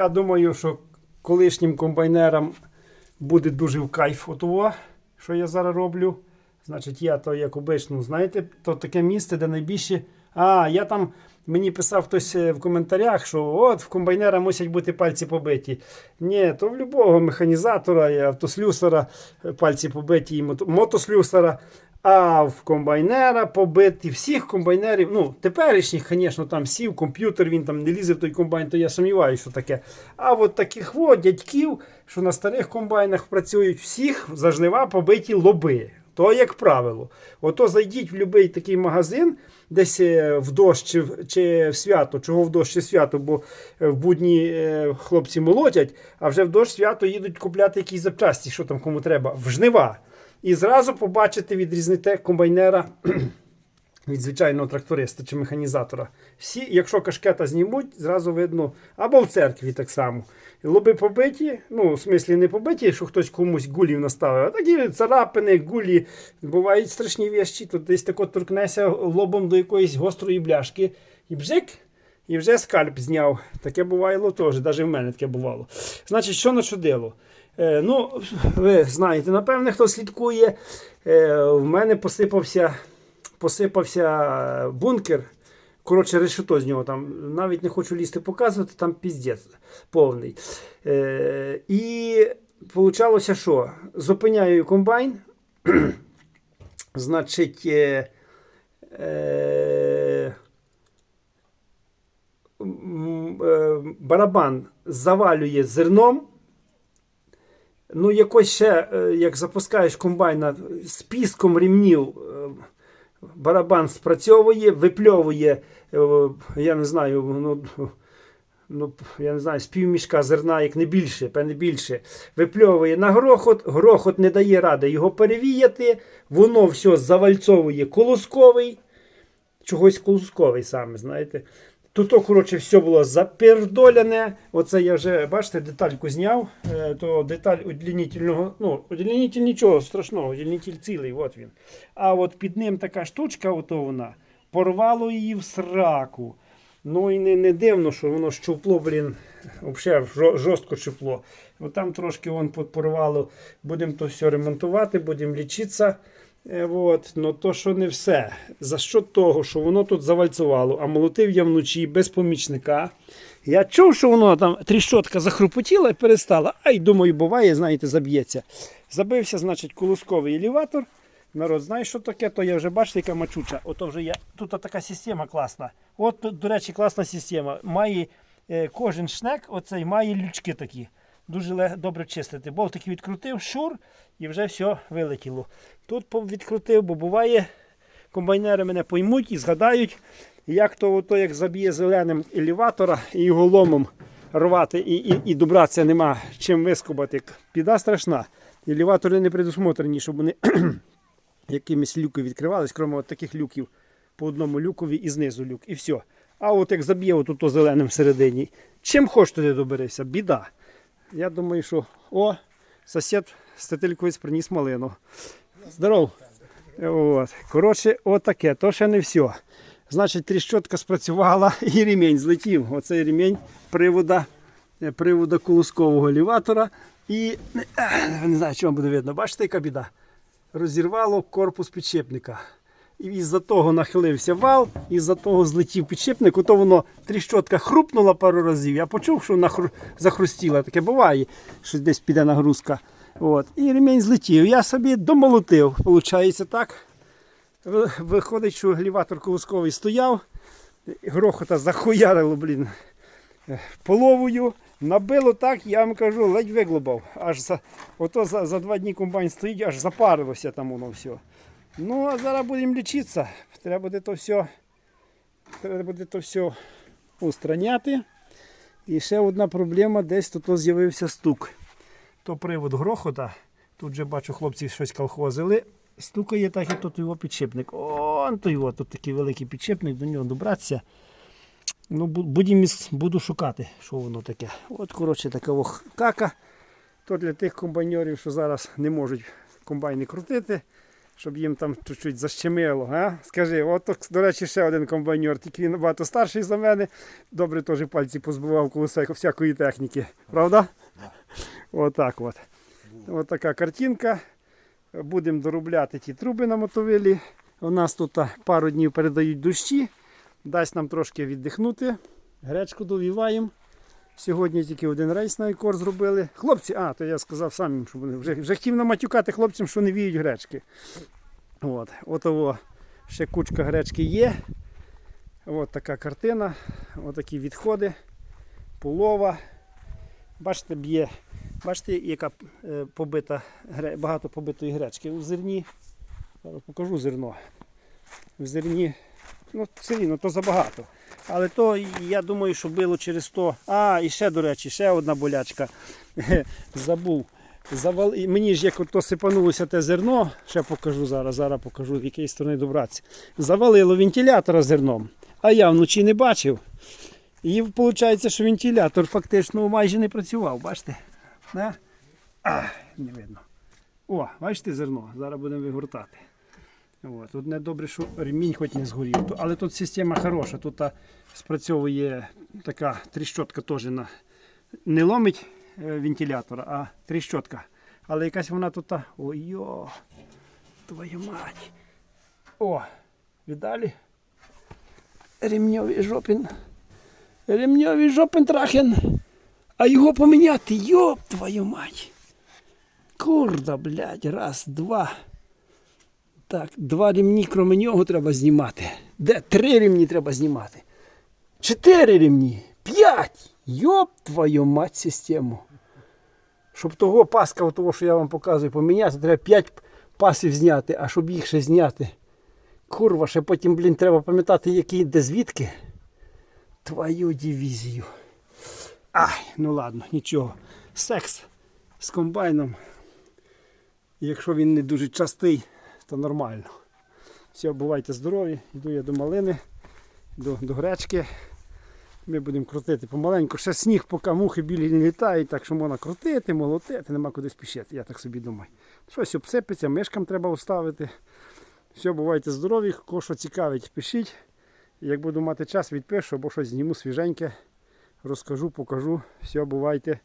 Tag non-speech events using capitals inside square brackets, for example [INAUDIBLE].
Я думаю, що колишнім комбайнерам буде дуже в кайф отого, що я зараз роблю. Значить, я то як обично, знаєте, то таке місце, де найбільше. А, я там мені писав хтось е, в коментарях, що от в комбайнера мусять бути пальці побиті. Ні, то в будь-якого механізатора і автослюсара е, пальці побиті, і мото- мотослюсара. А в комбайнера побиті, всіх комбайнерів, ну, теперішніх, звісно, там сів комп'ютер, він там не лізе в той комбайн, то я сумніваюся, що таке. А от таких от дядьків, що на старих комбайнах працюють, всіх за жнива побиті лоби. То як правило. Ото зайдіть в будь-який такий магазин, десь е, в дощ чи, в- чи в свято. Чого в дощ чи свято, бо е, в будні е, хлопці молотять, а вже в дощ свято їдуть купляти якісь запчасті, що там кому треба, в жнива. І зразу побачите, відрізните комбайнера [CLEARS THROAT] від звичайного тракториста чи механізатора. Всі, якщо кашкета знімуть, зразу видно, або в церкві так само. Лоби побиті, ну, в смислі не побиті, що хтось комусь гулів наставив, а такі царапини, гулі. Бувають страшні вещі. Тут десь тако торкнеся лобом до якоїсь гострої бляшки і бжик. І вже скальп зняв. Таке бувало теж, навіть в мене таке бувало. Значить, що начудило? Е, ну, ви знаєте, напевне, хто слідкує, е, в мене посипався, посипався бункер. Коротше, решето з нього там. Навіть не хочу лізти показувати, там піздець повний. Е, і получалося, що? Зупиняю комбайн. [CLEARS THROAT] Значить. Е, е, м, е, барабан завалює зерном. Ну, якось ще, е, як запускаєш комбайна з піском рівнів, е, барабан спрацьовує, випльовує, е, я не знаю, ну, ну, я не знаю, з півмішка зерна, як не більше, певне більше, випльовує на грохот, грохот не дає ради його перевіяти, воно все завальцовує колосковий, чогось колосковий саме, знаєте. Тут, коротше, все було запердоляне. Оце я вже, бачите, детальку зняв. Е, То деталь удлінительного, ну, удлінитель нічого страшного, удлінитель цілий, от він. А от під ним така штучка, ото вона, порвало її в сраку. Ну і не, не дивно, що воно щупло, блін, взагалі жорстко щупло. От там трошки вон порвало. Будемо то все ремонтувати, будемо лічитися. Е, От, но то, що не все. За що того, що воно тут завальцювало, а молотив я вночі без помічника. Я чув, що воно там тріщотка захрупотіла і перестала. А й думаю, буває, знаєте, заб'ється. Забився, значить, колосковий елеватор. Народ, знає, що таке, то я вже бачите, яка мачуча. Ото вже я. Тут така система класна. От, до речі, класна система. Має е, кожен шнек, оцей має лючки такі. Дуже добре чистити. Болтики відкрутив, шур, і вже все вилетіло. Тут відкрутив, бо буває, комбайнери мене поймуть і згадають, як то, ото, як заб'є зеленим елеватора і його ломом рвати, і, і, і добратися нема чим вискубати. Піда страшна. Елеватори не предусмотрені, щоб вони [CLEARS THROAT] якимись люки відкривались, крім от таких люків по одному люкові і знизу люк, і все. А от як заб'є отут зеленим всередині, чим хоч туди доберешся, біда. Я думаю, що о, сусід з Тетельковець приніс малину. Здоров. От. Коротше, отаке, то ще не все. Значить, тріщотка спрацювала і ремінь злетів. Оцей ремінь привода, е, привода колоскового елеватора. І е, не знаю, вам буде видно. Бачите, яка біда? Розірвало корпус підшипника. І із-за того нахилився вал, із-за того злетів підшипник, ото воно тріщотка хрупнула пару разів. Я почув, що вона хру- захрустіла. Таке буває, що десь піде нагрузка. От. І ремінь злетів. Я собі домолотив. Получається так. Виходить, що елеватор колосковий стояв, грохота захуярило, блін, половою. Набило так, я вам кажу, ледь виглобав. Аж за, ото за, за два дні комбайн стоїть, аж запарилося там воно все. Ну, а зараз будемо лічитися. Треба буде то все, треба буде то все устраняти. І ще одна проблема, десь тут з'явився стук. То привод грохота. Тут же бачу, хлопці щось колхозили. Стукає так, і тут його підшипник. Он то його, тут такий великий підшипник, до нього добратися. Ну, бу- будем буду шукати, що воно таке. От, коротше, така кака. То для тих комбайнерів, що зараз не можуть комбайни крутити, щоб їм там чуть-чуть защемило. А? Скажи, от, до речі, ще один комбайнер, тільки він набагато старший за мене. Добре теж пальці позбивав коло всякої техніки. Правда? Отак от. От така картинка. Будемо доробляти ті труби на мотовилі. У нас тут пару днів передають дощі. Дасть нам трошки віддихнути. Гречку довіваємо. Сьогодні тільки один рейс на ікор зробили. Хлопці, а, то я сказав самим, що вони вже, вже хотів наматюкати хлопцям, що не віють гречки. От, отово ще кучка гречки є. От така картина. От такі відходи. Полова. Бачите, б'є. Бачите, яка е, побита, багато побитої гречки у зерні. Зараз покажу зерно. В зерні, ну, все рівно, то забагато. Але то я думаю, що було через то. А, і ще, до речі, ще одна болячка. [LAUGHS] Забув. Завал... Мені ж як то сипанулося те зерно, ще покажу зараз, зараз покажу, в якій сторони добратися. Завалило вентилятора зерном, а я вночі не бачив. І виходить, що вентилятор фактично майже не працював, бачите? А, не видно. О, бачите зерно, зараз будемо вигортати. От. Тут не добре, що ремінь хоч не згорів. Але тут система хороша. Тут спрацьовує така тріщотка теж на не ломить е, вентилятор, а тріщотка. Але якась вона тут. Ой-йо, твою мать. О, віддалі. Ремньовий жопін. Ремньовий жопін трахен. А його поміняти, йоп твою мать. Курда, блядь, раз, два. Так, два рівні, крім нього, треба знімати. Де? Три рівні треба знімати. Чотири рівні. П'ять. Йоп твою мать систему. Щоб того паска, того, що я вам показую, поміняти, треба п'ять пасів зняти, а щоб їх ще зняти. Курва, ще потім, блін, треба пам'ятати, які де звідки. Твою дивізію. Ай, ну ладно, нічого. Секс з комбайном. Якщо він не дуже частий, то нормально. Все, бувайте здорові. Йду я до малини, до, до гречки. Ми будемо крутити помаленьку. Ще сніг, поки мухи білі не літають, так що можна крутити, молотити, нема куди спішити, я так собі думаю. Щось обсипеться, мишкам треба вставити. Все, бувайте здорові, кого що цікавить, пишіть. Як буду мати час, відпишу або щось зніму свіженьке, розкажу, покажу. Все, бувайте.